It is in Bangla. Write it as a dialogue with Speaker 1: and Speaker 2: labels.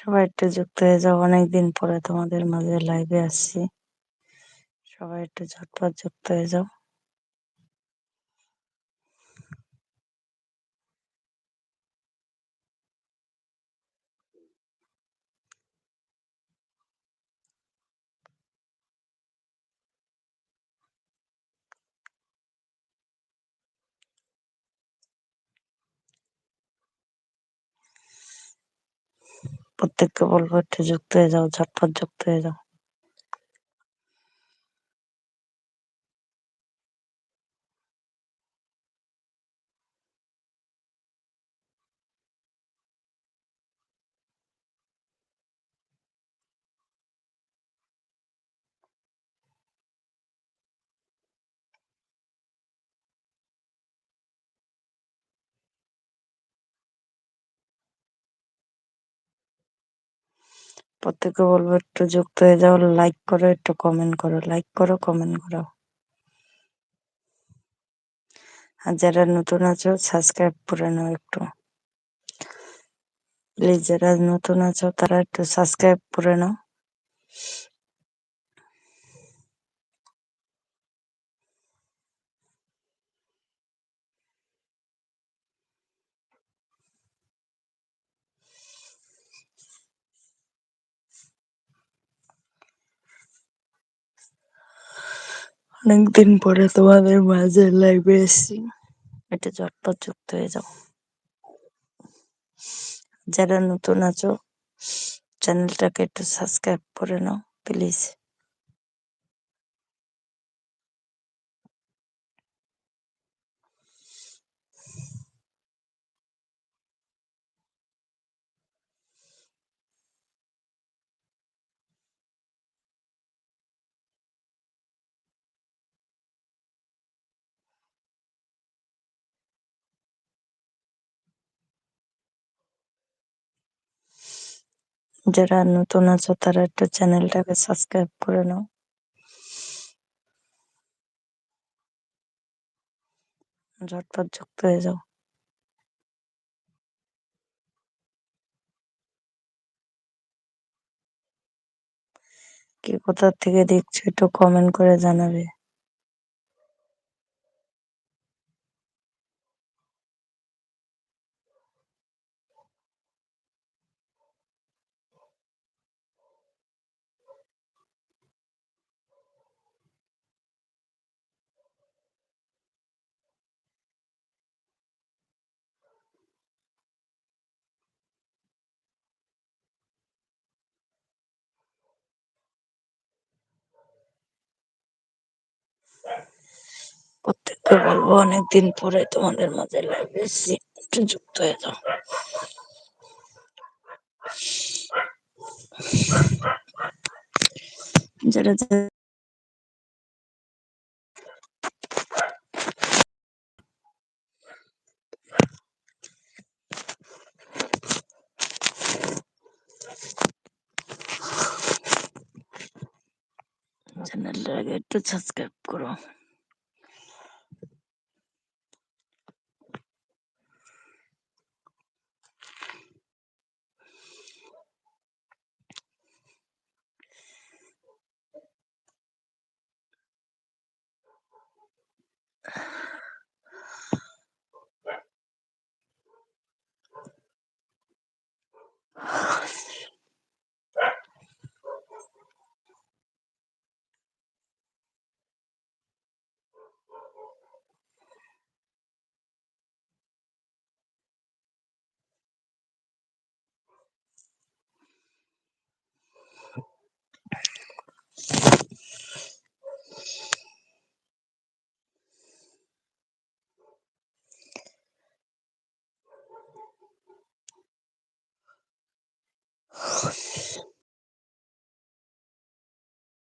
Speaker 1: সবাই একটু যুক্ত হয়ে যাও, অনেকদিন পরে তোমাদের মাঝে লাইভে আসছি। সবাই একটু ঝটপট যুক্ত হয়ে যাও। প্রত্যেককে বলব একটু যুক্ত হয়ে যাও ঝটপট যুক্ত হয়ে যাও। প্রত্যেককে বলব একটু যুক্ত হয়ে যাও লাইক করো, একটু কমেন্ট করো লাইক করো কমেন্ট করো। আর যারা নতুন আছো সাবস্ক্রাইব করে নাও একটু। প্লিজ যারা নতুন আছো, তারা একটু সাবস্ক্রাইব করে নাও। অনেকদিন পরে তোমাদের মাঝে লাইভে এসেছি। এটা ঝটপট যুক্ত হয়ে যাও। যারা নতুন আছো চ্যানেলটাকে একটু সাবস্ক্রাইব করে নাও প্লিজ যারা নতুন আছো, তারা একটু চ্যানেলটাকে সাবস্ক্রাইব করে নাও। ঝটপট যুক্ত হয়ে যাও। কে কোথা থেকে দেখছ, একটু কমেন্ট করে জানাবে। প্রত্যেককে বলব অনেকদিন পরে তোমাদের মাঝে লাইভ একটু যুক্ত হয়ে যাও। যারা চ্যানেলটাকে একটু সাবস্ক্রাইব করো।